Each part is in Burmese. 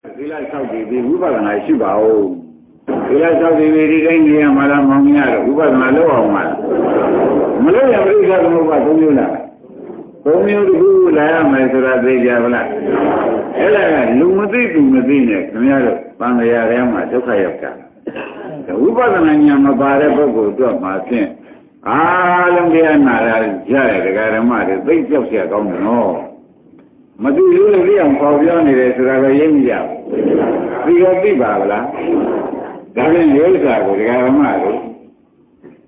။သီလ၆ဒီပြီးဝိပဿနာရှိပါဦး။သီလ၆ဒီပြီးဒီတိုင်းနေရမှာလားမောင်ကြီးရတော့ဝိပဿနာလုပ်အောင်မှာ။မလုပ်ရပြိဿသမုပ္ပါသုံးမျိုးလား။သုံးမျိုးတစ်ခုလာရမယ်ဆိုတာသိကြပါလား။အဲ့ဒါကလူမသိသူမသိနဲ့ခင်ဗျားတို့ပန္နရာထဲမှာဒုက္ခရောက်ကြတာ။ဝိပဿနာဉာဏ်မပါတဲ့ပုဂ္ဂိုလ်တို့မှာဖြင့်အားလုံးတရားနာရကြတဲ့ဒကာဓမ္မတွေသိကြောက်ရကောင်းတယ်နော်။ မသိဘူးလို့သိအောင်ပေါ်ပြောနေတယ်ဆိုတာပဲရိပ်မိကြဘူးသိရောသိပါဗလားဒါဖြင့်ရုပ်စာကိုဒကာဓမ္မတို့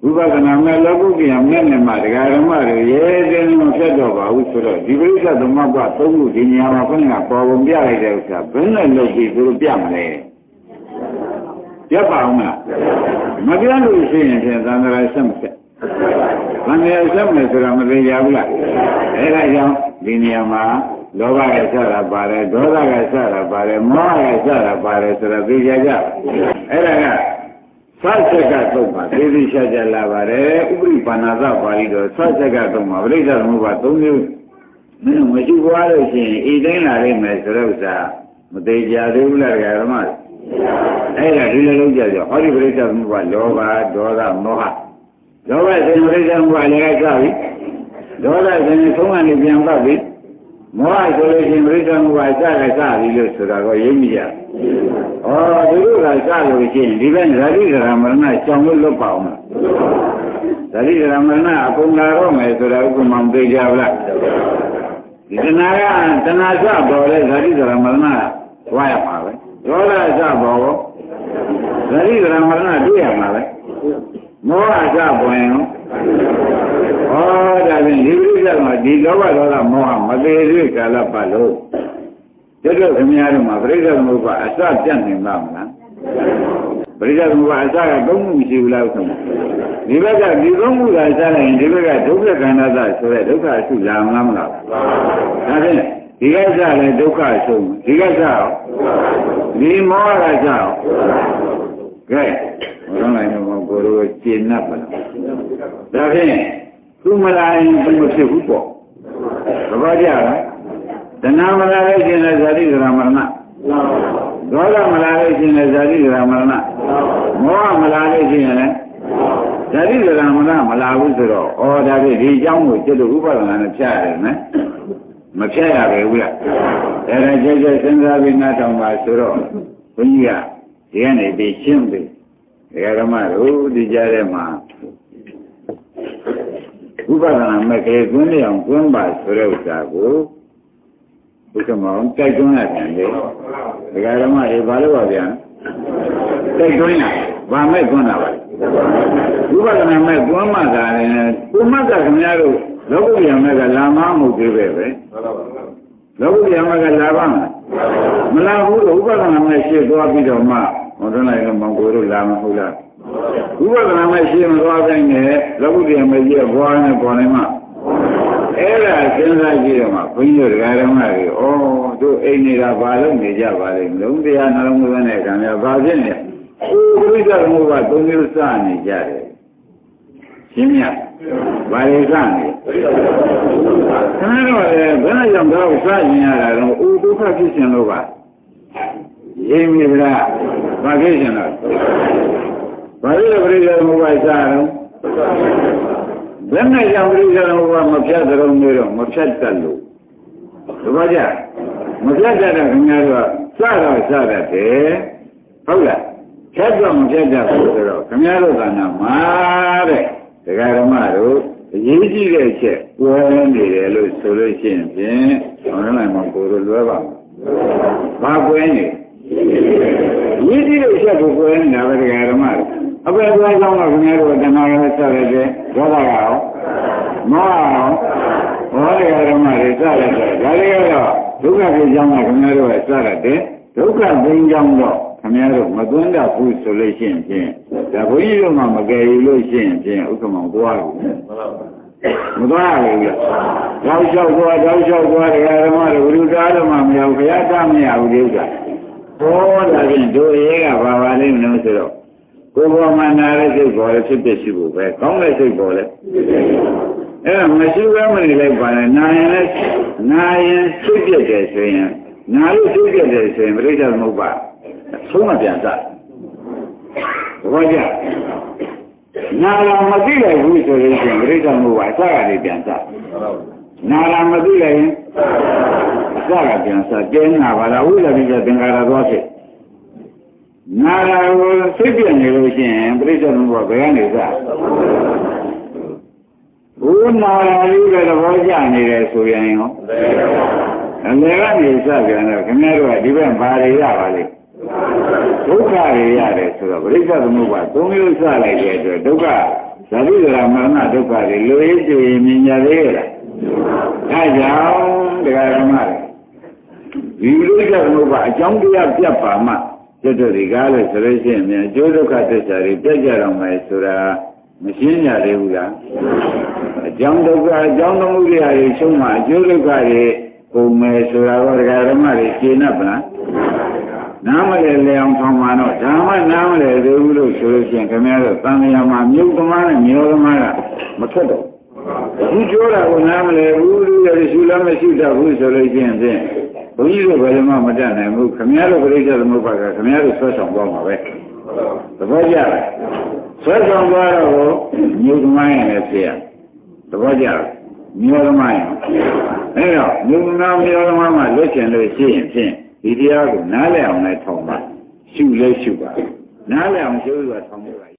ဝိပဿနာမဲ့လောကုတ္တရာမဲ့နဲ့မှဒကာဓမ္မတွေရဲတဲ့မဖြတ်တော့ပါဘူးဆိုတော့ဒီပရိစ္ဆသမဘသုံးခုဒီနေရာမှာခုနကပေါ်ပုံပြလိုက်တဲ့ဥစ္စာဘယ်နဲ့လုပ်ပြီးသူတို့ပြမလဲပြပါအောင်လားမပြလို့ရှိရင်ဖြင့်သံဃာဆက်မဆက်သံဃာဆက်မယ်ဆိုတာမသိကြဘူးလားအဲဒါကြောင့်ဒီနေရာမှာ လောဘကစတာပါတယ်ဒေါသကစတာပါတယ်မောဟကစတာပါတယ်ဆိုတော့သိကြကြအဲ့ဒါကသတ်ချက်ကသုံးပါသေသေးချာချာလာပါတယ်ဥပရိပါဏာသပါဠိတော်သတ်ချက်ကသုံးပါပြိဿသမုပ္ပါ၃မျိုးမင်းမရှိပွားလို့ရှိရင်ဤတိုင်းလာနိုင်မယ်ဆိုတော့ဥစ္စာမသေးကြသေးဘူးလားဓမ္မအဲ့ဒါဒီလိုလုပ်ကြကြောဟောဒီပြိဿသမုပ္ပါလောဘဒေါသမောဟလောဘစိတ်ပြိဿသမုပ္ပါလည်းကစပြီဒေါသစိတ်သုံးကနေပြန်ပတ်ပြီ မောဟဆိုလို့ရှိရင်ပြိဿသမုပ္ပါစလည်းစပြီလို့ဆိုတာကိုရိပ်မိကြဩသူတို့ကစလို့ရှိရင်ဒီဘက်ဇာတိဇရာမရဏကြောင်လို့လွတ်ပါအောင်ဇာတိဇရာမရဏအကုန်လာတော့မယ်ဆိုတာဥပမာမသိကြဘူးလားဒီတဏှာကတဏှာစပေါ်လဲဇာတိဇရာမရဏဝါရမှာပဲဒေါသစပေါ်ရောဇာတိဇရာမရဏတွေ့ရမှာပဲမောဟစပေါ်ရင် ဩဒါဖြင့်ဒီပြိဿကဒီလောဘဒေါသမောဟမသေးသေးကာလပတ်လို့တို့တို့ခင်ဗျားတို့မှာပြိဿသမုပ္ပါအစပြတ်နိုင်ပါမလားပြိဿသမုပ္ပါအစကသုံးခုရှိဘူးလားဆိုဒီဘက်ကဒီသုံးခုကစလိုက်ရင်ဒီဘက်ကဒုက္ခခန္ဓာသဆိုတဲ့ဒုက္ခအစုလာမလားမလားဒါဖြင့်ဒီကစလည်းဒုက္ခအစုဒီကစရောဒီမောဟကစရောကဲဘုရားနိုင်တော့ကိုယ်တို့ကျင့်납ပါလားဒါဖြင့် သူမလာရင်သူမဖြစ်ဘူးပေါ့သဘောကျလားတဏှာမလာလို့ရှင်လည်းဇာတိဒရာမရဏဒေါသမလာလို့ရှင်လည်းဇာတိဒရာမရဏမောဟမလာလို့ရှင်လည်းဇာတိဒရာမရဏမလာဘူးဆိုတော့ဩဒါဖြင့်ဒီအကြောင်းကိုကျွတ်ဥပဒနာနဲ့ဖြတ်ရတယ်နော်မဖြတ်ရပဲဘူးလားဒါနဲ့ကြဲကြဲစဉ်းစားပြီးနားထောင်ပါဆိုတော့ဘုန်းကြီးကဒီကနေပြီးရှင်းပြီဒကာဓမ္မတို့ဒီကြားထဲမှာ ဥပဒနာမဲ့ကလေးကွင်းလျောင်ကွင်းပါဆိုတဲ့ဥစ္စာကိုဘုရားမောင်ကြိုက်တွန်းရတယ်လေဒကာဓမ္မတွေဘာလို့ပါဗျာကြိုက်တွန်းရဘာမဲ့ကွန်းတာပါဥပဒနာမဲ့ကွန်းမှသာလည်းကိုမကခင်ဗျားတို့လောကုတ္တရာမဲ့ကလာမမှုသေးပဲပဲလောကုတ္တရာမဲ့ကလာပါမလားမလာဘူးလို့ဥပဒနာမဲ့ရှေ့သွားပြီးတော့မှဟောတော့လည်းမောင်ကိုတို့လာမဟုတ်လား ဥပဒနာမဲ့ရှေ့မသွားတိုင်းနဲ့လောကုတ္တရာမဲ့ကြီးဘွားနဲ့ပေါ်နေမှအဲ့ဒါစဉ်းစားကြည့်တော့မှဘုန်းကြီးတို့ဓမ္မတွေဩတို့အိမ်နေတာဘာလို့နေကြပါလဲလုံးတရားနှလုံးသွင်းတဲ့ကံများဘာဖြစ်နေလဲဘုရားကဘုရားသုံးမျိုးစနေကြတယ်ရှင်းမြတ်ဘာတွေစနေခဏတော့လေဘယ်နဲ့ကြောင့်တော့စရင်ရတာတော့ဥဒုက္ခဖြစ်ရှင်လို့ပါရင်းမိဗလားဘာဖြစ်ရှင်လဲ ဘာလို့ပြိဿဘုရားစတော့လက်နဲ့ကြောင့်ပြိဿဘုရားမဖြတ်ကြုံမျိုးတော့မဖြတ်တတ်လို့ဒီဘာကြမဖြတ်တတ်တဲ့ခင်ဗျားတို့ကစတော့စတတ်တယ်ဟုတ်လားဖြတ်တော့မဖြတ်တတ်ဘူးဆိုတော့ခင်ဗျားတို့ကနာမှာတဲ့ဒကာဓမ္မတို့အရေးကြီးတဲ့ချက်ကွဲနေတယ်လို့ဆိုလို့ရှိရင်ဖြင့်ဟောနိုင်မှာကိုယ်တို့လွဲပါမယ်ဘာကွဲနေရေးကြီးတဲ့ချက်ကိုကွဲနေတာပဲဒကာဓမ္မတို့ အပေကွဲကြောင်းကခင်ဗျားတို့တဏှာကလည်းဆက်ရတဲ့ဒေါသကရောမောဟရောဘောရဓမ္မတွေစရတယ်ဒါတွေကတော့ဒုက္ခဖြစ်ကြောင်းကခင်ဗျားတို့ကစရတယ်ဒုက္ခသိင်းကြောင်းတော့ခင်ဗျားတို့မသွန်းတတ်ဘူးဆိုလို့ရှိရင်ဖြင့်ဒါဘုန်းကြီးတို့မှမကယ်ယူလို့ရှိရင်ဖြင့်ဥက္ကမောင်သွားတယ်မသွားရဘူးလားတောက်လျှောက်သွားတောက်လျှောက်သွားတရားဓမ္မတွေဝိရုဒ္ဓဓမ္မမရဘူးဘုရားတမရဘူးဒီဥစ္စာဟောဒါဖြင့်တို့ရေးကဘာပါလိမ့်မလို့ဆိုတော့ ကိုယ်ပေါ်မှာနာတဲ့စိတ်ပေါ်လည်းဖြစ်ဖြစ်ရှိဖို့ပဲကောင်းတဲ့စိတ်ပေါ်လည်းအဲ့ဒါမရှိဘဲမနေလိုက်ပါနဲ့နာရင်လည်းနာရင်ဖြစ်ဖြစ်တယ်ဆိုရင်နာလို့သိကြတယ်ဆိုရင်ပြိဿသမုပ္ပါဆုံးမပြန်စားဘောကြနာလာမသိလိုက်ဘူးဆိုလို့ရှိရင်ပြိဿသမုပ္ပါအစကနေပြန်စားနာလာမသိလိုက်ရင်အစကပြန်စားကျင်းနာပါလားဝိဇ္ဇာပိစ္ဆသင်္ခါရသွားဖြစ် နာလာကိုသိပြနေလို့ရှိရင်ပြိဿသမုပ္ပါဘယ်ကနေစားဘုနာလာလေးပဲသဘောကျနေတယ်ဆိုရင်ရောအလယ်ကနေစပြန်တော့ခင်ဗျားတို့ကဒီဘက်ဘာတွေရပါလိမ့်ဒုက္ခတွေရတယ်ဆိုတော့ပရိစ္ဆေသမုပ္ပါသုံးမျိုးစလိုက်တဲ့အတွက်ဒုက္ခဇာတိဒရာမရဏဒုက္ခတွေလိုရည်ကြည်မြင်ကြသေးရဲ့လားအဲကြောင့်တရားဓမ္မတွေဒီပရိစ္ဆေသမုပ္ပါအကြောင်းတရားပြတ်ပါမှ ကျွတ်တို့ဒီကားလို့ဆိုလို့ရှိရင်မြန်အကျိုးဒုက္ခသစ္စာတွေပြတ်ကြတော့မယ်ဆိုတာမရှင်းကြသေးဘူးလားအကြောင်းဒုက္ခအကြောင်းသမုဒိယတွေရှုံးမှအကျိုးဒုက္ခတွေပုံမယ်ဆိုတာတော့ဒကာဓမ္မတွေရှင်း납ဗလားနားမလဲလေအောင်ထောင်မှာတော့ဓမ္မနားမလဲသေးဘူးလို့ဆိုလို့ရှိရင်ခင်ဗျားတို့သံဃာမှာမြုပ်သမားနဲ့မြောသမားကမထွက်တော့ဘူးပြောတာကိုနားမလဲဘူးလို့ရရှိလားမရှိတတ်ဘူးဆိုလို့ရှိရင်ဖြင့် ဘုန်းကြီးတို့ဘယ်မှမတတ်နိုင်ဘူးခင်ဗျားတို့ပြိဿသမုပ္ပါကခင်ဗျားတို့ဆွဲဆောင်သွားမှာပဲသဘောကျလားဆွဲဆောင်သွားတော့မြုပ်သမားရင်လည်းဖြစ်ရသဘောကျလားမြောသမားရင်အဲတော့မြုပ်နာမြောသမားမှလွတ်ချင်လို့ရှိရင်ဖြင့်ဒီတရားကိုနားလည်အောင်လည်းထောင်ပါရှုလဲရှုပါနားလည်အောင်ရှုလို့ထောင်လို့